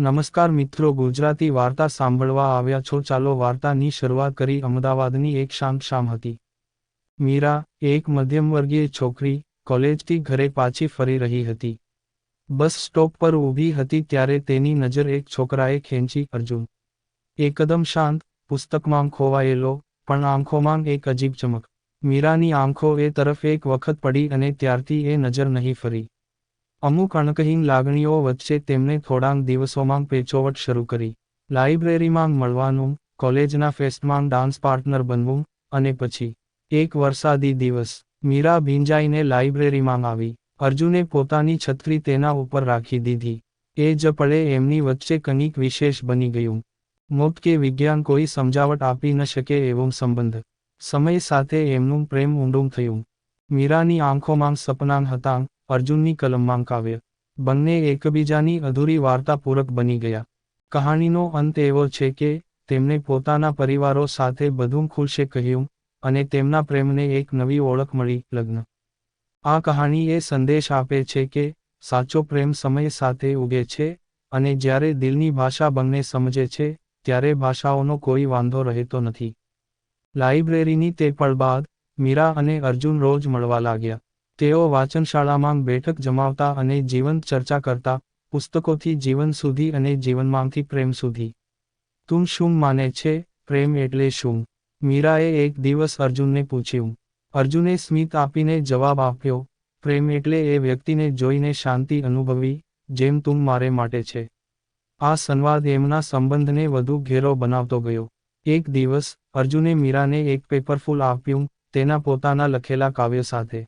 નમસ્કાર મિત્રો, ગુજરાતી વાર્તા સાંભળવા આવ્યા છો. ચાલો વાર્તાની શરૂઆત કરી. અમદાવાદની એક શાંત શામ હતી. મીરા, એક મધ્યમવર્ગીય છોકરી, કોલેજથી ઘરે પાછી ફરી રહી હતી. બસ સ્ટોપ પર ઊભી હતી ત્યારે તેની નજર એક છોકરાએ ખેંચી. અર્જુન, એકદમ શાંત, પુસ્તકમાં ખોવાયેલો પણ આંખોમાં એક અજીબ ચમક. મીરાની આંખો એ તરફ એક વખત પડી અને ત્યારથી એ નજર નહીં ફરી. અમુક અણકહીન લાગણીઓ વચ્ચે તેમને થોડાંક દિવસોમાં પેચોવટ શરૂ કરી. લાઇબ્રેરીમાં મળવાનું, કોલેજના ફેસ્ટમાં ડાન્સ પાર્ટનર બનવું, અને પછી, એક વરસાદી દિવસ, મીરા ભીંજાઈને લાઇબ્રેરીમાં આવી. અર્જુને પોતાની છત્રી તેના ઉપર રાખી દીધી. એ જ પળે એમની વચ્ચે કંઈક વિશેષ બની ગયું. મોત કે વિજ્ઞાન કોઈ સમજાવટ આપી ન શકે એવો સંબંધ. સમય સાથે એમનું પ્રેમ ઊંડું થયું. મીરાની આંખોમાં સપનાં હતાં. અર્જુનની કલમમાં કાવ્ય બંને એકબીજાની અધૂરી વાર્તા પૂરક બની ગયા. કહાણીનો અંત એવો છે કે, તેમને પોતાના પરિવારો સાથે બધું ખુલશે કહ્યું, અને તેમના પ્રેમને એક નવી ઓળખ મળી લગ્ન. આ કહાણી એ સંદેશ આપે છે કે, સાચો પ્રેમ સમય સાથે ઉગે છે, અને જ્યારે દિલની ભાષા બંને સમજે છે, ત્યારે ભાષાઓનો કોઈ વાંધો રહેતો નથી. લાઇબ્રેરીની તે પળ બાદ, મીરા અને અર્જુન રોજ મળવા લાગ્યા. તેઓ વાંચનશાળામાં બેઠક જમાવતા અને જીવંત ચર્ચા કરતા, પુસ્તકોથી જીવન સુધી અને જીવનમાંથી પ્રેમ સુધી. તું શું માને છે, પ્રેમ એટલે શું મીરાએ એક દિવસ અર્જુનને પૂછ્યું. અર્જુને સ્મિત આપીને જવાબ આપ્યો, પ્રેમ એટલે એ વ્યક્તિને જોઈને શાંતિ અનુભવી, જેમ તું મારે માટે છે. આ સંવાદ એમના સંબંધને વધુ ઘેરો બનાવતો ગયો. એક દિવસ, અર્જુને મીરાને એક પેપરફુલ આપ્યું, તેના પોતાના લખેલા કાવ્ય સાથે.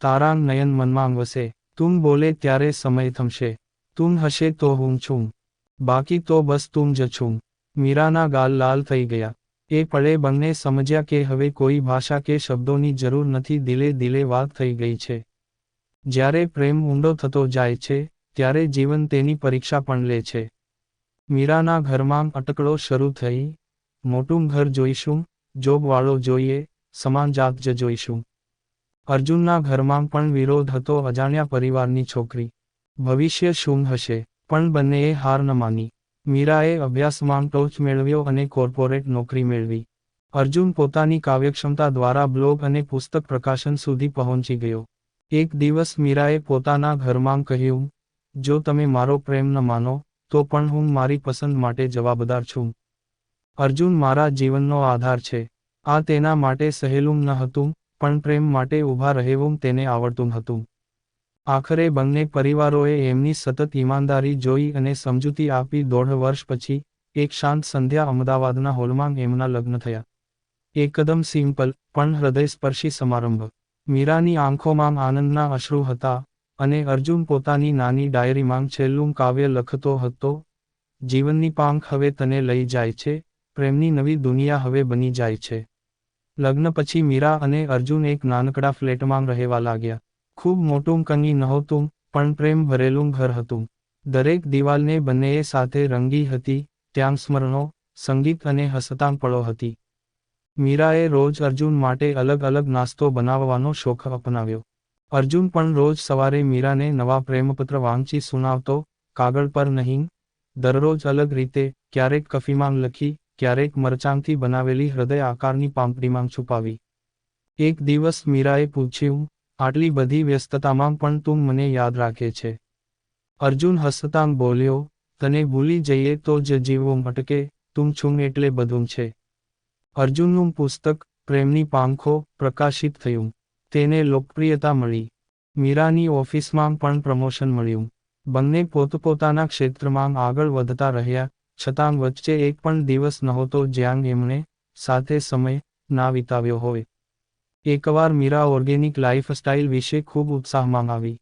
તારાંગ નયન મનમાં વસે તું બોલે ત્યારે સમય થમશે. તું હશે તો હું છું. બાકી તો બસ તું જ છું. મીરાના ગાલ લાલ થઈ ગયા. એ પળે બંને સમજ્યા કે હવે કોઈ ભાષા કે શબ્દોની જરૂર નથી, દિલે દિલે વાત થઈ ગઈ છે. જ્યારે પ્રેમ ઊંડો થતો જાય છે, ત્યારે જીવન તેની પરીક્ષા પણ લે છે. મીરાના ઘરમાં અટકળો શરૂ થઈ. મોટું ઘર જોઈશું જોબવાળો જોઈએ, સમાન જાત જ જોઈશું. અર્જુનના ઘરમાં પણ વિરોધ હતો અજાણ્યા પરિવારની છોકરી. ભવિષ્ય શું હશે? પણ બંનેએ હાર ન માની. મીરાએ અભ્યાસમાં ટોચ મેળવ્યો અને કોર્પોરેટ નોકરી મેળવી. અર્જુન પોતાની કાવ્યક્ષમતા દ્વારા બ્લોગ અને પુસ્તક પ્રકાશન સુધી પહોંચી ગયો. એક દિવસ મીરાએ પોતાના ઘરમાં કહ્યું, જો તમે મારો પ્રેમ ન માનો, તો પણ હું મારી પસંદ માટે જવાબદાર છું. અર્જુન મારા જીવનનો આધાર છે. આ તેના માટે સહેલું ન હતું પણ પ્રેમ માટે ઊભા રહેવું તેને આવડતું હતું. આખરે બંને પરિવારોએ એમની સતત ઈમાનદારી જોઈ અને સમજૂતી આપી દોઢ વર્ષ પછી, એક શાંત સંધ્યા અમદાવાદના હોલમાં એમના લગ્ન થયા. એકદમ સિમ્પલ, પણ હૃદયસ્પર્શી સમારંભ. મીરાની આંખોમાં આનંદના અશ્રુ હતા અને અર્જુન પોતાની નાની ડાયરીમાં છેલ્લું કાવ્ય લખતો હતો, જીવનની પાંખ હવે તને લઈ જાય છે, પ્રેમની નવી દુનિયા હવે બની જાય છે. લગ્ન પછી મીરા અને અર્જુન એક નાનકડા ફ્લેટમાં રહેવા લાગ્યા. ખૂબ મોટું કંગી નહોતું, પણ પ્રેમ ભરેલું ઘર હતું. દરેક દિવાલને બંનેએ સાથે રંગી હતી, ત્યાં સ્મરણો, સંગીત અને હસતાં પળો હતી. મીરાએ રોજ અર્જુન માટે અલગ અલગ નાસ્તો બનાવવાનો શોખ અપનાવ્યો. અર્જુન પણ રોજ સવારે મીરાને નવા પ્રેમપત્ર વાંચી સુનાવતો, કાગળ પર નહીં, દરરોજ અલગ રીતે ક્યારેક કફીમાં લખી ક્યારેક મરચાંથી બનાવેલી હૃદય આકારની પાંપડીમાં છુપાવી. એક દિવસ મીરાએ પૂછ્યું, આટલી બધી વ્યસ્તતામાં પણ તું મને યાદ રાખે છે? અર્જુન હસતાં બોલ્યો, તને ભૂલી જઈએ તો જ જીવવું મટકે, તું છું એટલે બધું છે. અર્જુનનું પુસ્તક પ્રેમની પાંખો પ્રકાશિત થયું. તેને લોકપ્રિયતા મળી. મીરાની ઓફિસમાં પણ પ્રમોશન મળ્યું. બંને પોતપોતાના ક્ષેત્રમાં આગળ વધતા રહ્યા. છતાં વચ્ચે એક પણ દિવસ નહોતો જ્યાં એમણે સાથે સમય ના વિતાવ્યો હોય. એકવાર મીરા ઓર્ગેનિક લાઇફસ્ટાઇલ વિશે ખૂબ ઉત્સાહમાં આવી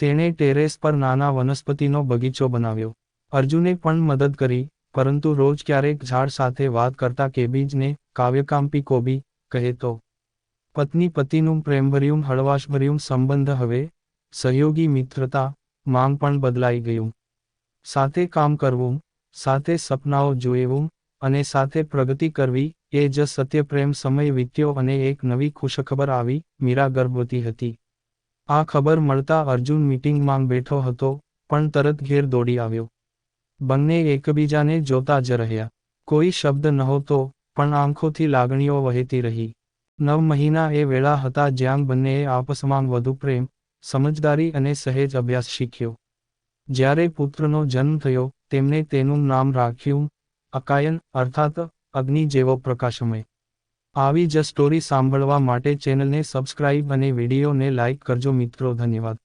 તેણે ટેરેસ પર નાના વનસ્પતિનો બગીચો બનાવ્યો. અર્જુને પણ મદદ કરી, પરંતુ રોજ ક્યારેક ઝાડ સાથે વાત કરતા કેબીજને કાવ્યકાંપી કોબી કહેતો, પત્ની પતિનું પ્રેમભર્યું હળવાશભર્યું સંબંધ હવે સહયોગી મિત્રતા માંગ પણ બદલાઈ ગયું. સાથે કામ કરવું સાથે સપનાઓ જોએવું અને સાથે પ્રગતિ કરવી એ જ સત્ય પ્રેમ સમય વીત્યો અને એક નવી ખુશખબર આવી મીરા ગર્ભવતી હતી. આ ખબર મળતા અર્જુન મીટિંગમાં બેઠો હતો, પણ તરત ઘેર દોડી આવ્યો. બંને એકબીજાને જોતા જ રહ્યા. કોઈ શબ્દ નહોતો, પણ આંખોથી લાગણીઓ વહેતી રહી. નવ મહિના એ વેળા હતા જ્યાં બંનેએ આપસમાં વધુ પ્રેમ, સમજદારી અને સહેજ અભ્યાસ શીખ્યો. જ્યારે પુત્રનો જન્મ થયો તેમણે તેનું નામ રાખ્યું, અકાયન, અર્થાત અગ્નિ જેવો પ્રકાશમય. આવી જ સ્ટોરી સાંભળવા માટે ચેનલને સબસ્ક્રાઇબ અને વિડીયોને લાઇક કરજો મિત્રો, ધન્યવાદ.